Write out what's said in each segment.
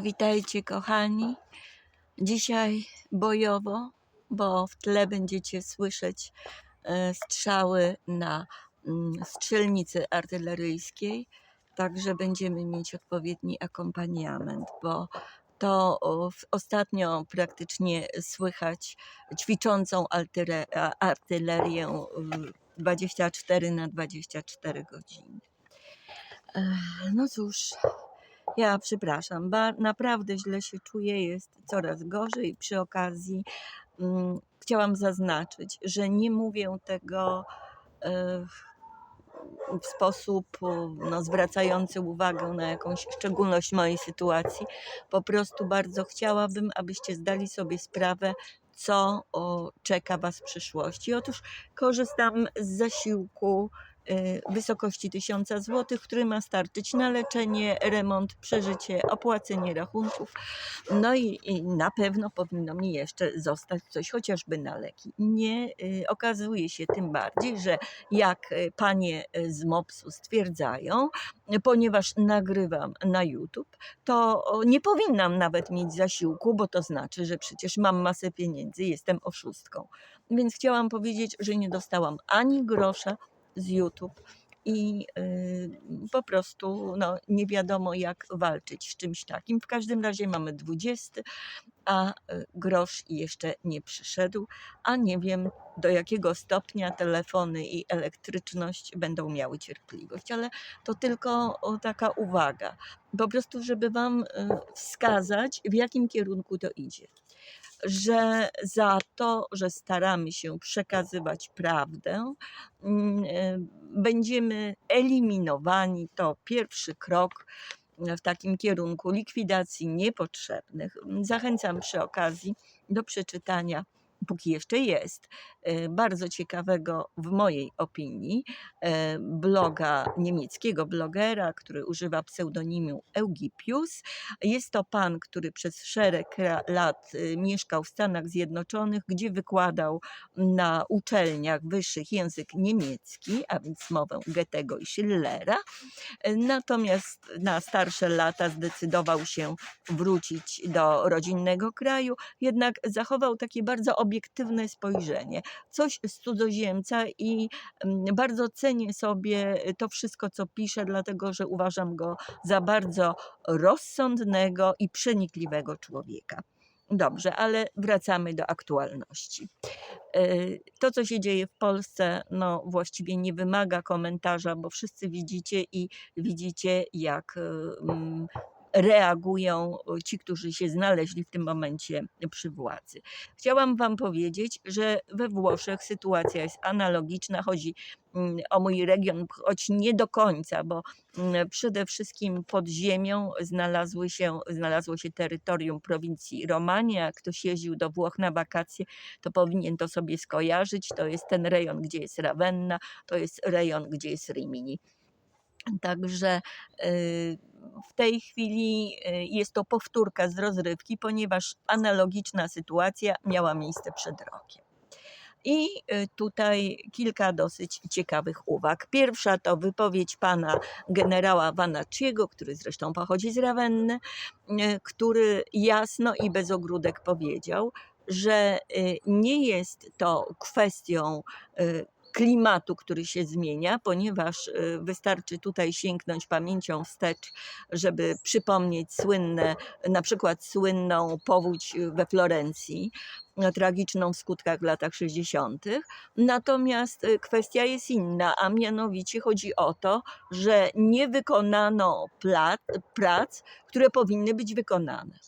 Witajcie kochani. Dzisiaj bojowo, bo w tle będziecie słyszeć e, strzały na mm, strzelnicy artyleryjskiej, także będziemy mieć odpowiedni akompaniament, bo to ostatnio praktycznie słychać ćwiczącą artylerię mm, 24 na 24 godziny. Ech, No cóż, ja przepraszam, ba, naprawdę źle się czuję, jest coraz gorzej. Przy okazji mm, chciałam zaznaczyć, że nie mówię tego e, w sposób no, zwracający uwagę na jakąś szczególność mojej sytuacji. Po prostu bardzo chciałabym, abyście zdali sobie sprawę, co o, czeka Was w przyszłości. Otóż korzystam z zasiłku wysokości 1000 zł, który ma starczyć na leczenie, remont, przeżycie, opłacenie rachunków. No i, i na pewno powinno mi jeszcze zostać coś chociażby na leki. Nie y, okazuje się tym bardziej, że jak y, panie y, z MOPS-u stwierdzają, y, ponieważ nagrywam na YouTube, to nie powinnam nawet mieć zasiłku, bo to znaczy, że przecież mam masę pieniędzy, jestem oszustką. Więc chciałam powiedzieć, że nie dostałam ani grosza z YouTube i y, po prostu no, nie wiadomo, jak walczyć z czymś takim. W każdym razie mamy 20, a y, grosz jeszcze nie przyszedł, a nie wiem do jakiego stopnia telefony i elektryczność będą miały cierpliwość, ale to tylko taka uwaga, po prostu, żeby Wam y, wskazać, w jakim kierunku to idzie. Że za to, że staramy się przekazywać prawdę, mm, y, będziemy eliminowani. To pierwszy krok w takim kierunku likwidacji niepotrzebnych. Zachęcam przy okazji do przeczytania, póki jeszcze jest, e, bardzo ciekawego w mojej opinii e, bloga niemieckiego blogera, który używa pseudonimu Eugipius. Jest to pan, który przez szereg lat e, mieszkał w Stanach Zjednoczonych, gdzie wykładał na uczelniach wyższych język niemiecki, a więc mowę Goethego i Schillera. Natomiast na starsze lata zdecydował się wrócić do rodzinnego kraju, jednak zachował takie bardzo obiektywne spojrzenie, coś z cudzoziemca i mm, bardzo cenię sobie to wszystko, co pisze, dlatego że uważam go za bardzo rozsądnego i przenikliwego człowieka. Dobrze, ale wracamy do aktualności. E, To, co się dzieje w Polsce, no właściwie nie wymaga komentarza, bo wszyscy widzicie i widzicie, jak e, mm, reagują ci, którzy się znaleźli w tym momencie przy władzy. Chciałam Wam powiedzieć, że we Włoszech sytuacja jest analogiczna. Chodzi mm, o mój region, choć nie do końca, bo mm, przede wszystkim pod ziemią znalazły się, znalazło się terytorium prowincji Romania. Ktoś jeździł do Włoch na wakacje, to powinien to sobie skojarzyć. To jest ten rejon, gdzie jest Ravenna, to jest rejon, gdzie jest Rimini. Także y, w tej chwili y, jest to powtórka z rozrywki, ponieważ analogiczna sytuacja miała miejsce przed rokiem. I y, tutaj kilka dosyć ciekawych uwag. Pierwsza to wypowiedź pana generała Vanacciego, który zresztą pochodzi z Ravenny, y, który jasno i bez ogródek powiedział, że nie jest to kwestią klimatu, który się zmienia, ponieważ y, wystarczy tutaj sięgnąć pamięcią wstecz, żeby przypomnieć słynne, na przykład słynną powódź y, we Florencji, no, tragiczną w skutkach w latach 60. Natomiast y, kwestia jest inna, a mianowicie chodzi o to, że nie wykonano prac, które powinny być wykonane.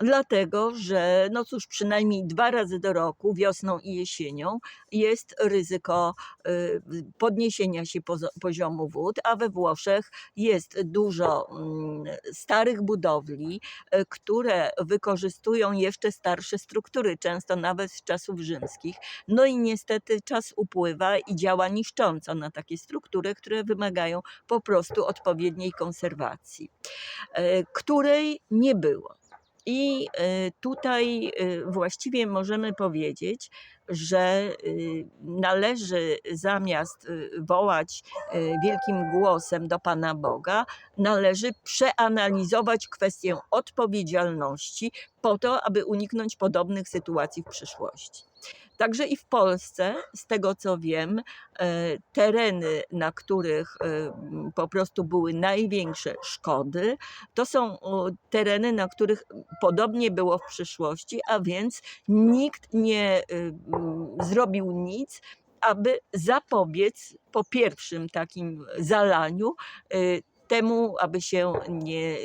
Dlatego, że no cóż, przynajmniej dwa razy do roku, wiosną i jesienią, jest ryzyko y, podniesienia się poziomu wód, a we Włoszech jest dużo mm, starych budowli, y, które wykorzystują jeszcze starsze struktury, często nawet z czasów rzymskich. No i niestety czas upływa i działa niszcząco na takie struktury, które wymagają po prostu odpowiedniej konserwacji, y, której nie było. I y, tutaj y, właściwie możemy powiedzieć, że y, należy zamiast wołać wielkim głosem do Pana Boga, należy przeanalizować kwestię odpowiedzialności po to, aby uniknąć podobnych sytuacji w przyszłości. Także i w Polsce, z tego co wiem, e, tereny, na których e, po prostu były największe szkody, to są tereny, na których podobnie było w przyszłości, a więc nikt nie m, zrobił nic, aby zapobiec po pierwszym takim zalaniu temu, aby się nie,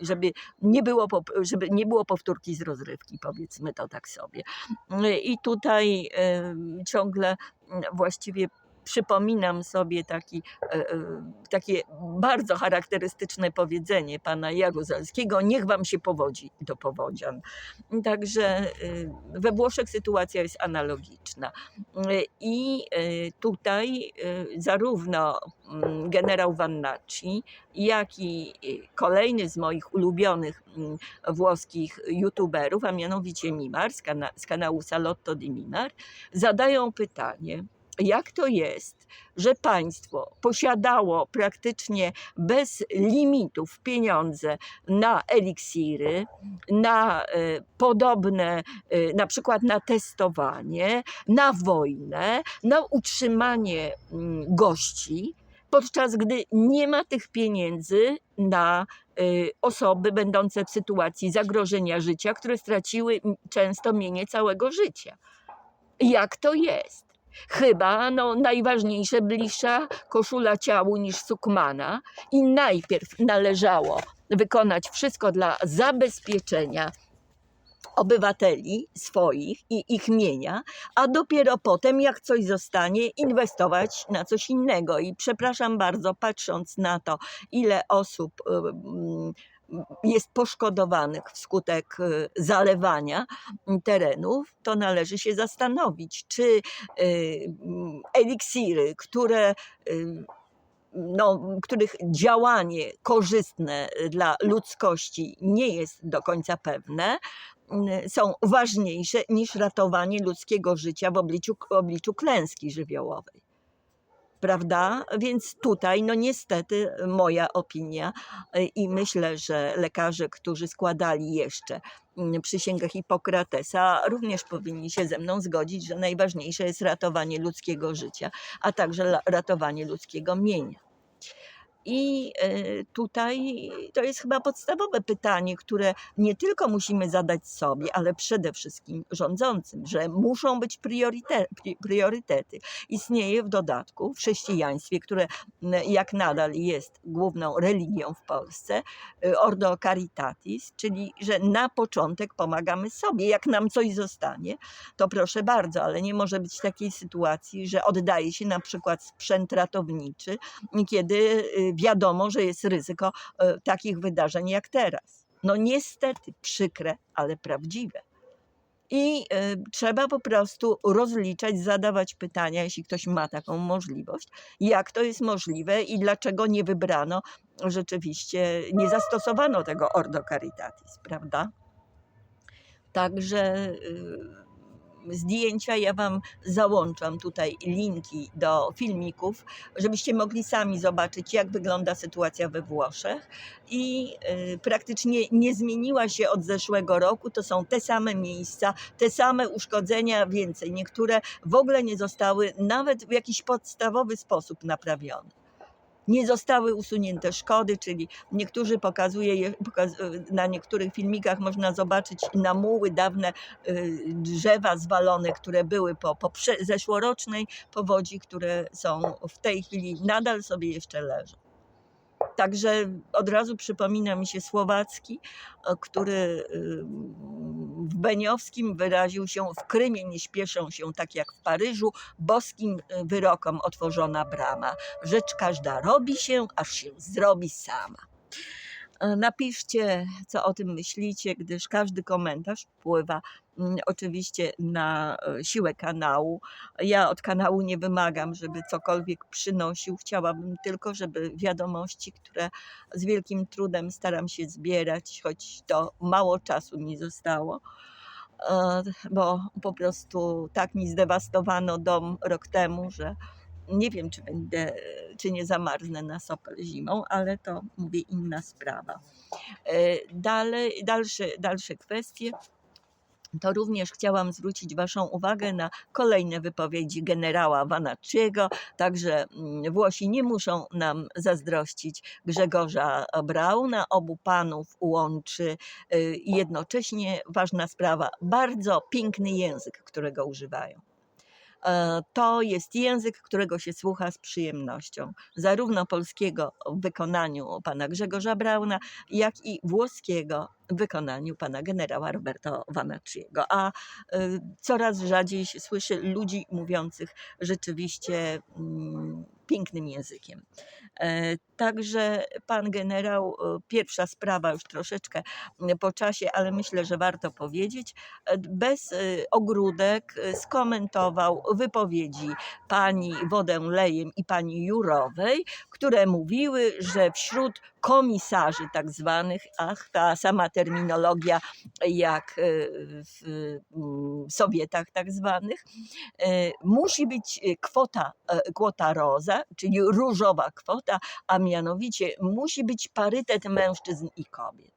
żeby nie było, żeby nie było powtórki z rozrywki, powiedzmy to tak sobie. I tutaj ciągle właściwie przypominam sobie taki, e, e, takie bardzo charakterystyczne powiedzenie pana Jaruzelskiego: Niech wam się powodzi do powodzian. Także y, we Włoszech sytuacja jest analogiczna. Y, I y, tutaj zarówno mm, generał Vannacci, jak i kolejny z moich ulubionych mm, włoskich youtuberów, a mianowicie Mimar z kanału Salotto di Mimar, zadają pytanie, jak to jest, że państwo posiadało praktycznie bez limitów pieniądze na eliksiry, na e, podobne, e, na przykład na testowanie, na wojnę, na utrzymanie mm, gości, podczas gdy nie ma tych pieniędzy na y, osoby będące w sytuacji zagrożenia życia, które straciły często mienie całego życia. Jak to jest? Chyba no, najważniejsze bliższa koszula ciału niż sukmana i najpierw należało wykonać wszystko dla zabezpieczenia obywateli swoich i ich mienia, a dopiero potem, jak coś zostanie, inwestować na coś innego. I przepraszam bardzo, patrząc na to, ile osób y, mm, jest poszkodowanych wskutek y, zalewania terenów, to należy się zastanowić, czy y, mm, eliksiry, które y, no, których działanie korzystne dla ludzkości nie jest do końca pewne, są ważniejsze niż ratowanie ludzkiego życia w obliczu, w obliczu klęski żywiołowej. Prawda? Więc tutaj, no niestety, moja opinia y, i myślę, że lekarze, którzy składali jeszcze mm, przysięgę Hipokratesa, również powinni się ze mną zgodzić, że najważniejsze jest ratowanie ludzkiego życia, a także ratowanie ludzkiego mienia. I e, tutaj to jest chyba podstawowe pytanie, które nie tylko musimy zadać sobie, ale przede wszystkim rządzącym, że muszą być priorytety. Istnieje w dodatku w chrześcijaństwie, które jak nadal jest główną religią w Polsce, y, Ordo Caritatis, czyli że na początek pomagamy sobie. Jak nam coś zostanie, to proszę bardzo, ale nie może być takiej sytuacji, że oddaje się na przykład sprzęt ratowniczy, kiedy y, wiadomo, że jest ryzyko e, takich wydarzeń jak teraz. No niestety przykre, ale prawdziwe. I e, trzeba po prostu rozliczać, zadawać pytania, jeśli ktoś ma taką możliwość, jak to jest możliwe i dlaczego nie wybrano rzeczywiście, nie zastosowano tego Ordo Caritatis, prawda? Także y, zdjęcia ja Wam załączam tutaj linki do filmików, żebyście mogli sami zobaczyć, jak wygląda sytuacja we Włoszech. I y, praktycznie nie zmieniła się od zeszłego roku. To są te same miejsca, te same uszkodzenia, więcej. Niektóre w ogóle nie zostały nawet w jakiś podstawowy sposób naprawione. Nie zostały usunięte szkody, czyli niektórzy pokazuje, je- pokaz, na niektórych filmikach można zobaczyć namuły, dawne y, drzewa zwalone, które były po, po zeszłorocznej powodzi, które są w tej chwili nadal sobie jeszcze leżą. Także od razu przypomina mi się Słowacki, o, który y, w Beniowskim wyraził się w Krymie nie śpieszą się tak jak w Paryżu, boskim y, wyrokom otworzona brama. Rzecz każda robi się, aż się zrobi sama. E, Napiszcie, co o tym myślicie, gdyż każdy komentarz wpływa oczywiście na e, siłę kanału. Ja od kanału nie wymagam, żeby cokolwiek przynosił. Chciałabym tylko, żeby wiadomości, które z wielkim trudem staram się zbierać, choć to mało czasu mi zostało, e, bo po prostu tak mi zdewastowano dom rok temu, że nie wiem, czy będę, czy nie zamarznę na sopel zimą, ale to mówię inna sprawa. E, Dalej, dalsze, dalsze kwestie. To również chciałam zwrócić Waszą uwagę na kolejne wypowiedzi generała Vanacciego, także mm, Włosi nie muszą nam zazdrościć Grzegorza Brauna. Obu panów łączy y, jednocześnie ważna sprawa, bardzo piękny język, którego używają. E, To jest język, którego się słucha z przyjemnością, zarówno polskiego w wykonaniu pana Grzegorza Brauna, jak i włoskiego wykonaniu pana generała Roberto Vanacciego. A y, coraz rzadziej się słyszy ludzi mówiących rzeczywiście mm, pięknym językiem. E, Także pan generał, e, pierwsza sprawa już troszeczkę mm, po czasie, ale myślę, że warto powiedzieć, e, bez ogródek skomentował wypowiedzi pani Wodę-Lejem i pani Jurowej, które mówiły, że wśród komisarzy tak zwanych, ach, ta sama terminologia jak e, w mm, Sowietach tak zwanych, e, musi być e, kwota, kwota roza, czyli różowa kwota, a mianowicie musi być parytet mężczyzn i kobiet.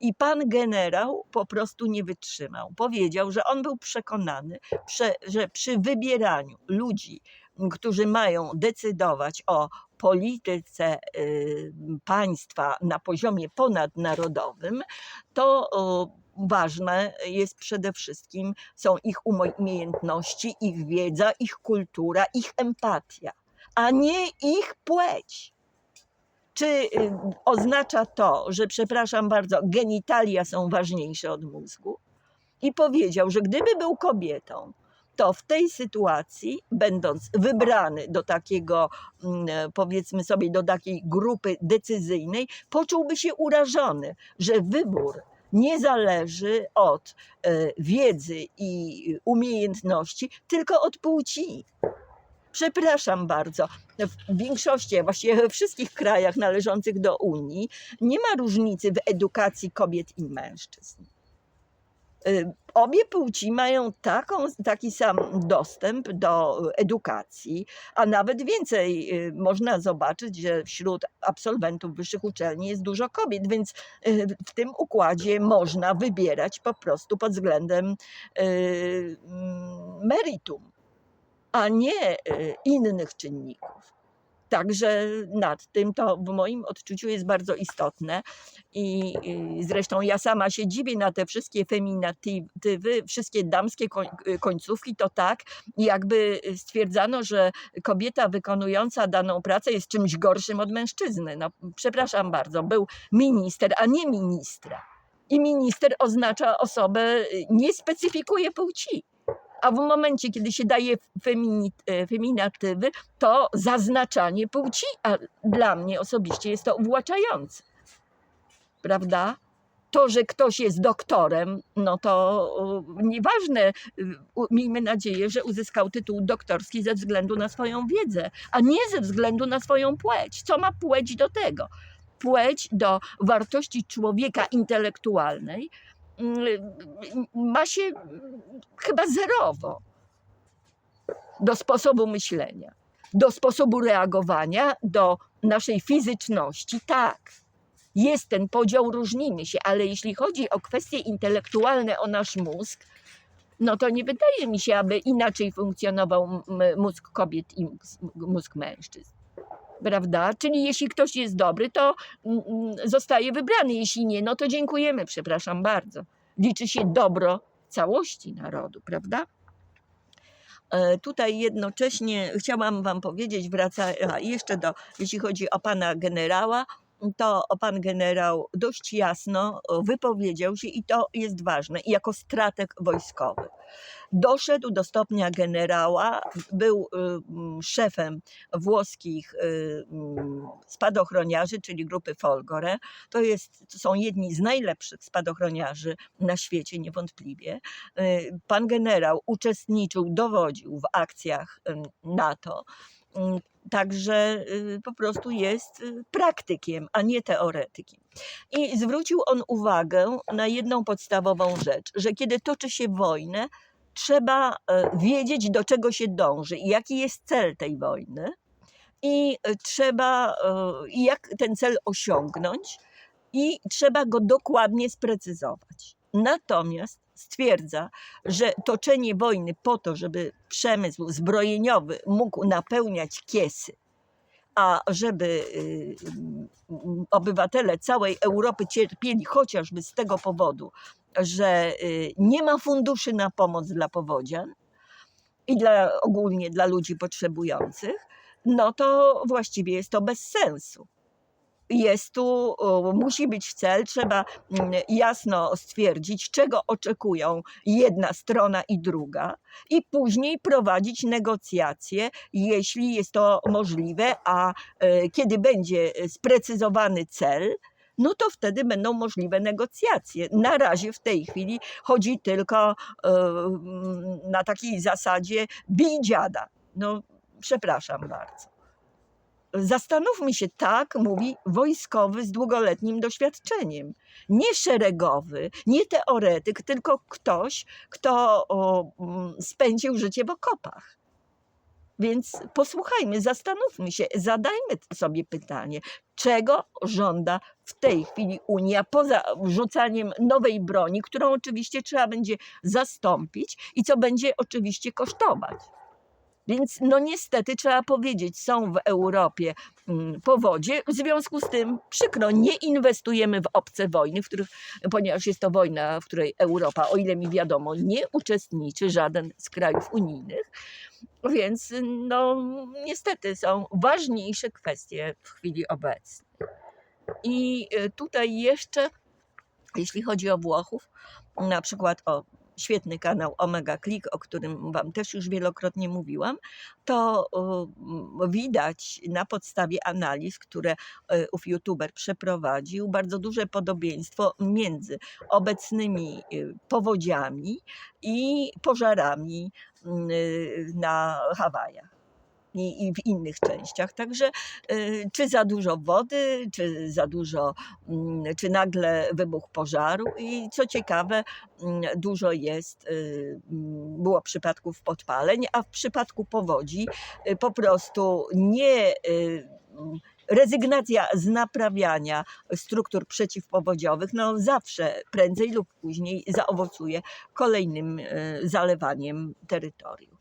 I pan generał po prostu nie wytrzymał. Powiedział, że on był przekonany, prze, że przy wybieraniu ludzi, którzy mają decydować o polityce y, państwa na poziomie ponadnarodowym, to ważne jest przede wszystkim są ich umiejętności, ich wiedza, ich kultura, ich empatia, a nie ich płeć. Czy y, oznacza to, że przepraszam bardzo, genitalia są ważniejsze od mózgu? I powiedział, że gdyby był kobietą, to w tej sytuacji, będąc wybrany do takiego, mm, powiedzmy sobie, do takiej grupy decyzyjnej, poczułby się urażony, że wybór nie zależy od e, wiedzy i umiejętności, tylko od płci. Przepraszam bardzo, w większości, właściwie we wszystkich krajach należących do Unii nie ma różnicy w edukacji kobiet i mężczyzn. Y, Obie płci mają taką, taki sam dostęp do edukacji, a nawet więcej y, można zobaczyć, że wśród absolwentów wyższych uczelni jest dużo kobiet, więc y, w tym układzie można wybierać po prostu pod względem meritum, a nie innych czynników. Także nad tym to w moim odczuciu jest bardzo istotne i zresztą ja sama się dziwię na te wszystkie feminatywy, wszystkie damskie koń- końcówki, to tak jakby stwierdzano, że kobieta wykonująca daną pracę jest czymś gorszym od mężczyzny. No, przepraszam bardzo, był minister, a nie ministra. I minister oznacza osobę, nie specyfikuje płci. A w momencie, kiedy się daje e, feminatywy, to zaznaczanie płci, a dla mnie osobiście jest to uwłaczające. Prawda? To, że ktoś jest doktorem, no to nieważne, miejmy nadzieję, że uzyskał tytuł doktorski ze względu na swoją wiedzę, a nie ze względu na swoją płeć. Co ma płeć do tego? Płeć do wartości człowieka intelektualnej ma się mm, chyba zerowo do sposobu myślenia, do sposobu reagowania, do naszej fizyczności. Tak, jest ten podział, różnimy się, ale jeśli chodzi o kwestie intelektualne, o nasz mózg, no to nie wydaje mi się, aby inaczej funkcjonował mózg kobiet i mózg mężczyzn. Prawda? Czyli jeśli ktoś jest dobry, to mm, mm, zostaje wybrany. Jeśli nie, no to dziękujemy, przepraszam bardzo. Liczy się dobro całości narodu, prawda? E, Tutaj jednocześnie chciałam Wam powiedzieć, wraca jeszcze do, jeśli chodzi o pana generała, to pan generał dość jasno o, wypowiedział się i to jest ważne, jako strateg wojskowy. Doszedł do stopnia generała, był mm, szefem włoskich mm, spadochroniarzy, czyli grupy Folgore. To, jest, to są jedni z najlepszych spadochroniarzy na świecie, niewątpliwie. Pan generał uczestniczył, dowodził w akcjach NATO. Także y, po prostu jest y, praktykiem, a nie teoretykiem. I zwrócił on uwagę na jedną podstawową rzecz, że kiedy toczy się wojnę, trzeba e, wiedzieć, do czego się dąży i jaki jest cel tej wojny, i e, trzeba, e, jak ten cel osiągnąć, i trzeba go dokładnie sprecyzować. Natomiast stwierdza, że toczenie wojny po to, żeby przemysł zbrojeniowy mógł napełniać kiesy, a żeby y, mm, obywatele całej Europy cierpieli chociażby z tego powodu, że y, nie ma funduszy na pomoc dla powodzian i dla, ogólnie dla ludzi potrzebujących, no to właściwie jest to bez sensu. Jest tu, musi być cel, trzeba mm, jasno stwierdzić, czego oczekują jedna strona i druga, i później prowadzić negocjacje, jeśli jest to możliwe, a e, kiedy będzie sprecyzowany cel, no to wtedy będą możliwe negocjacje. Na razie w tej chwili chodzi tylko e, mm, na takiej zasadzie bij dziada. No, przepraszam bardzo. Zastanówmy się, tak mówi wojskowy z długoletnim doświadczeniem. Nie szeregowy, nie teoretyk, tylko ktoś, kto o, mm, spędził życie w okopach. Więc posłuchajmy, zastanówmy się, zadajmy sobie pytanie, czego żąda w tej chwili Unia, poza wrzucaniem nowej broni, którą oczywiście trzeba będzie zastąpić i co będzie oczywiście kosztować. Więc no niestety trzeba powiedzieć, są w Europie mm, powodzie, w związku z tym przykro, nie inwestujemy w obce wojny, w których, ponieważ jest to wojna, w której Europa, o ile mi wiadomo, nie uczestniczy żaden z krajów unijnych, więc no niestety są ważniejsze kwestie w chwili obecnej. I y, tutaj jeszcze, jeśli chodzi o Włochów, na przykład o świetny kanał Omega Click, o którym Wam też już wielokrotnie mówiłam, to widać na podstawie analiz, które y, ów youtuber przeprowadził, bardzo duże podobieństwo między obecnymi y, powodziami i pożarami y, na Hawajach i, w innych częściach. Także y, czy za dużo wody, czy za dużo, mm, czy nagle wybuch pożaru i co ciekawe, mm, dużo jest, y, mm, było przypadków podpaleń, a w przypadku powodzi y, po prostu nie rezygnacja z naprawiania struktur przeciwpowodziowych, no zawsze prędzej lub później zaowocuje kolejnym zalewaniem terytorium.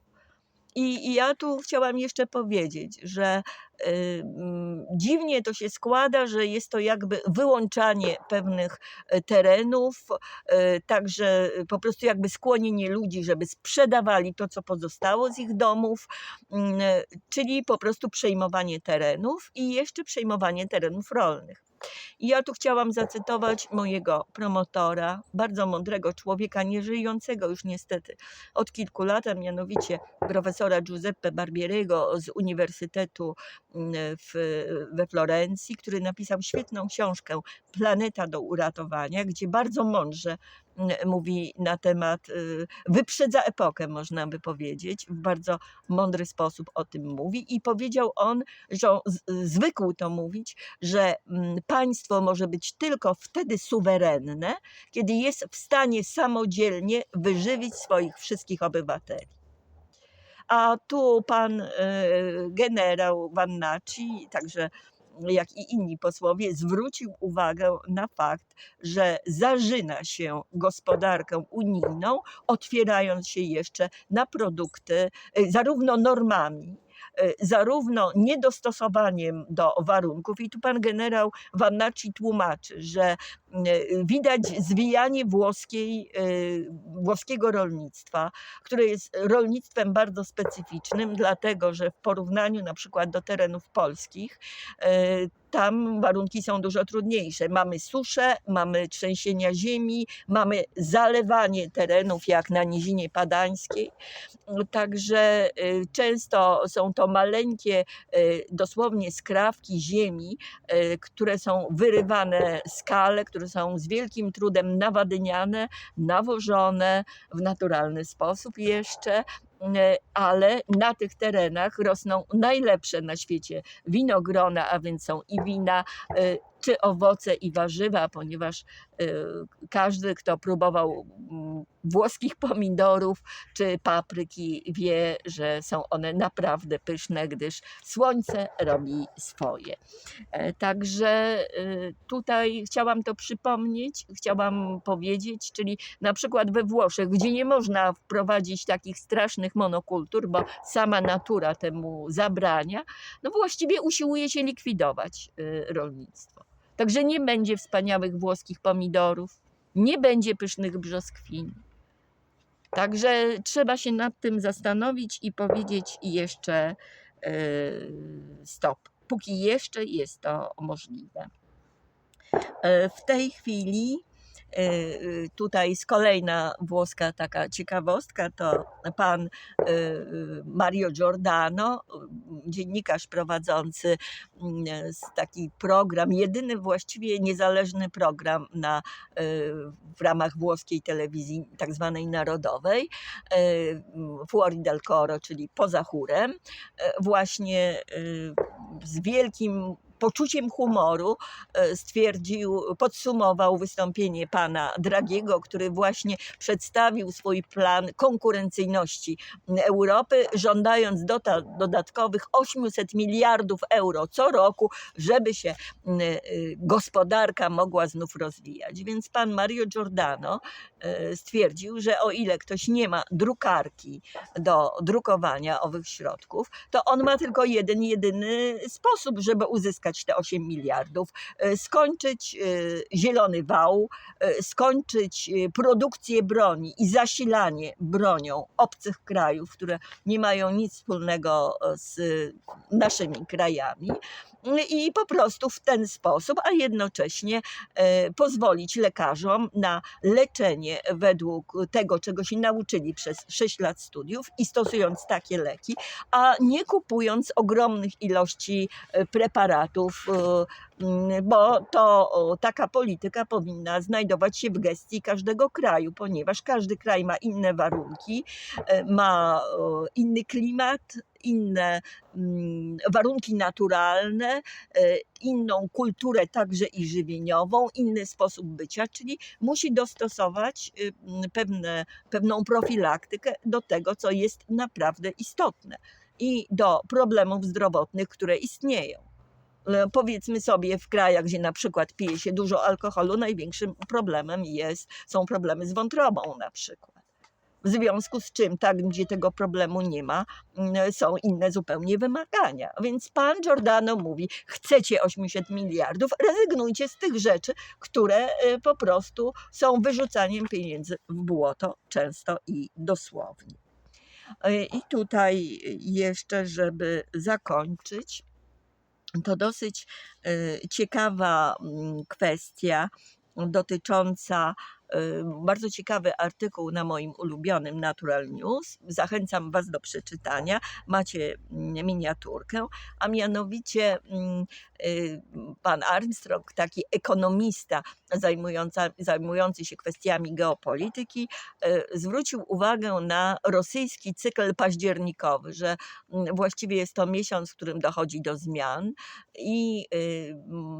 I, I ja tu chciałam jeszcze powiedzieć, że y, mm, dziwnie to się składa, że jest to jakby wyłączanie pewnych e, terenów, e, także po prostu jakby skłonienie ludzi, żeby sprzedawali to, co pozostało z ich domów, mm, czyli po prostu przejmowanie terenów i jeszcze przejmowanie terenów rolnych. I ja tu chciałam zacytować mojego promotora, bardzo mądrego człowieka, nieżyjącego już niestety od kilku lat, a mianowicie profesora Giuseppe Barbieriego z Uniwersytetu mm, w, we Florencji, który napisał świetną książkę Planeta do uratowania, gdzie bardzo mądrze mówi na temat, y, wyprzedza epokę, można by powiedzieć, w bardzo mądry sposób o tym mówi. I powiedział on, że on zwykł to mówić, że mm, państwo może być tylko wtedy suwerenne, kiedy jest w stanie samodzielnie wyżywić swoich wszystkich obywateli. A tu pan e, generał Vannaci, także jak i inni posłowie, zwrócił uwagę na fakt, że zażyna się gospodarkę unijną, otwierając się jeszcze na produkty, e, zarówno normami, e, zarówno niedostosowaniem do warunków. I tu pan generał Vannaci tłumaczy, że y, widać zwijanie włoskiej, y, włoskiego rolnictwa, które jest rolnictwem bardzo specyficznym, dlatego że w porównaniu na przykład do terenów polskich, y, tam warunki są dużo trudniejsze. Mamy suszę, mamy trzęsienia ziemi, mamy zalewanie terenów jak na Nizinie Padańskiej. Także często są to maleńkie, dosłownie skrawki ziemi, które są wyrywane skale, które są z wielkim trudem nawadyniane, nawożone w naturalny sposób jeszcze, e, ale na tych terenach rosną najlepsze na świecie winogrona, a więc są i wina, e, czy owoce i warzywa, ponieważ e, każdy, kto próbował mm, włoskich pomidorów czy papryki, wie, że są one naprawdę pyszne, gdyż słońce robi swoje. E, Także e, tutaj chciałam to przypomnieć, chciałam powiedzieć, czyli na przykład we Włoszech, gdzie nie można wprowadzić takich strasznych monokultur, bo sama natura temu zabrania, no właściwie usiłuje się likwidować e, rolnictwo. Także nie będzie wspaniałych włoskich pomidorów, nie będzie pysznych brzoskwin. Także trzeba się nad tym zastanowić i powiedzieć jeszcze e, stop, póki jeszcze jest to możliwe. E, W tej chwili tutaj jest kolejna włoska taka ciekawostka, to pan e, Mario Giordano, dziennikarz prowadzący mm, taki program, jedyny właściwie niezależny program na, w ramach włoskiej telewizji tak zwanej narodowej, Fuori dal Coro, czyli poza chórem, właśnie z wielkim poczuciem humoru e, stwierdził, podsumował wystąpienie pana Dragiego, który właśnie przedstawił swój plan konkurencyjności Europy, żądając dodatkowych 800 miliardów euro co roku, żeby się e, gospodarka mogła znów rozwijać. Więc pan Mario Giordano e, stwierdził, że o ile ktoś nie ma drukarki do drukowania owych środków, to on ma tylko jeden, jedyny sposób, żeby uzyskać te 8 miliardów. E, Skończyć e, zielony wał, e, skończyć produkcję broni i zasilanie bronią obcych krajów, które nie mają nic wspólnego z naszymi krajami. I po prostu w ten sposób, a jednocześnie e, pozwolić lekarzom na leczenie według tego, czego się nauczyli przez 6 lat studiów i stosując takie leki, a nie kupując ogromnych ilości e, preparatów, e, bo to taka polityka powinna znajdować się w gestii każdego kraju, ponieważ każdy kraj ma inne warunki, e, ma inny klimat, inne mm, warunki naturalne, e, inną kulturę także i żywieniową, inny sposób bycia, czyli musi dostosować y, m, pewne, pewną profilaktykę do tego, co jest naprawdę istotne i do problemów zdrowotnych, które istnieją. E, Powiedzmy sobie, w krajach, gdzie na przykład pije się dużo alkoholu, największym problemem jest, są problemy z wątrobą na przykład. W związku z czym, tak, gdzie tego problemu nie ma, mm, są inne zupełnie wymagania. Więc pan Giordano mówi: chcecie 800 miliardów, rezygnujcie z tych rzeczy, które e, po prostu są wyrzucaniem pieniędzy w błoto, często i dosłownie. E, I tutaj jeszcze, żeby zakończyć, to dosyć e, ciekawa mm, kwestia dotycząca e, bardzo ciekawy artykuł na moim ulubionym Natural News. Zachęcam Was do przeczytania. Macie mm, miniaturkę, a mianowicie mm, y, pan Armstrong, taki ekonomista zajmująca, zajmujący się kwestiami geopolityki, e, zwrócił uwagę na rosyjski cykl październikowy, że właściwie jest to miesiąc, w którym dochodzi do zmian i y,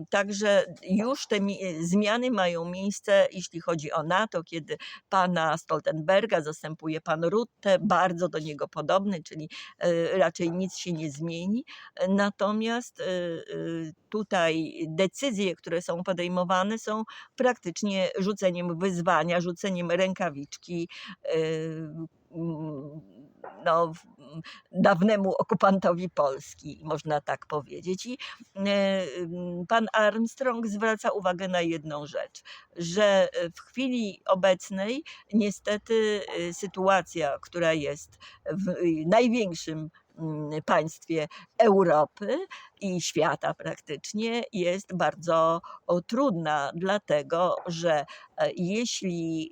także już te mi- zmiany mają miejsce, jeśli chodzi o NATO, kiedy pana Stoltenberga zastępuje pan Rutte, bardzo do niego podobny, czyli y, raczej nic się nie zmieni. Natomiast y, tutaj decyzje, które są podejmowane, są praktycznie rzuceniem wyzwania, rzuceniem rękawiczki. y, mm, no, dawnemu okupantowi Polski, można tak powiedzieć. I e, m, pan Armstrong zwraca uwagę na jedną rzecz, że e, w chwili obecnej niestety e, sytuacja, która jest w e, największym mm, państwie Europy i świata praktycznie, jest bardzo trudna, dlatego że e, jeśli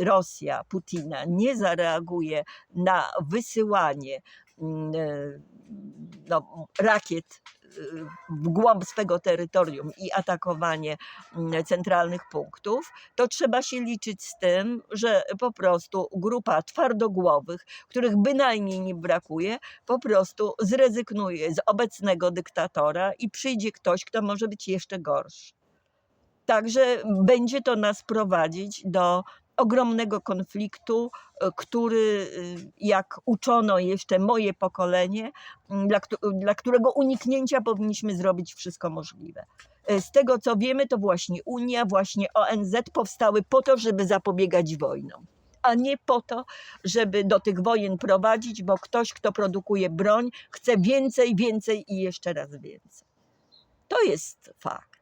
y, Rosja, Putina nie zareaguje na wysyłanie mm, e, no, rakiet y, w głąb swego terytorium i atakowanie mm, centralnych punktów, to trzeba się liczyć z tym, że po prostu grupa twardogłowych, których bynajmniej nie brakuje, po prostu zrezygnuje z obecnego dyktatora i przyjdzie ktoś, kto może być jeszcze gorszy. Także będzie to nas prowadzić do ogromnego konfliktu, e, który, y, jak uczono jeszcze moje pokolenie, dla, dla którego uniknięcia powinniśmy zrobić wszystko możliwe. E, Z tego co wiemy, to właśnie Unia, właśnie ONZ powstały po to, żeby zapobiegać wojnom, a nie po to, żeby do tych wojen prowadzić, bo ktoś, kto produkuje broń, chce więcej, więcej i jeszcze raz więcej. To jest fakt.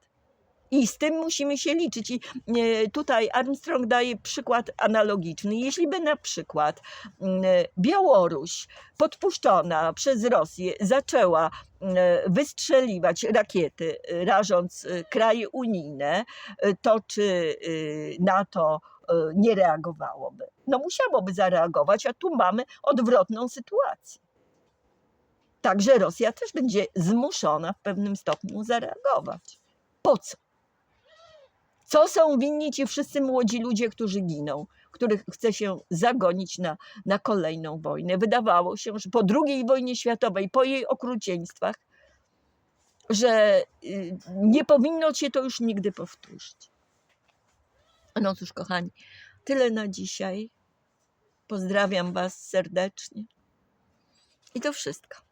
I z tym musimy się liczyć. I e, tutaj Armstrong daje przykład analogiczny. Jeśli by na przykład mm, Białoruś podpuszczona przez Rosję zaczęła mm, wystrzeliwać rakiety, e, rażąc e, kraje unijne, e, to czy e, NATO e, nie reagowałoby? No musiałoby zareagować, a tu mamy odwrotną sytuację. Także Rosja też będzie zmuszona w pewnym stopniu zareagować. Po co? Co są winni ci wszyscy młodzi ludzie, którzy giną, których chce się zagonić na, na kolejną wojnę? Wydawało się, że po II wojnie światowej, po jej okrucieństwach, że y, nie powinno się to już nigdy powtórzyć. No cóż, kochani, tyle na dzisiaj. Pozdrawiam Was serdecznie. I to wszystko.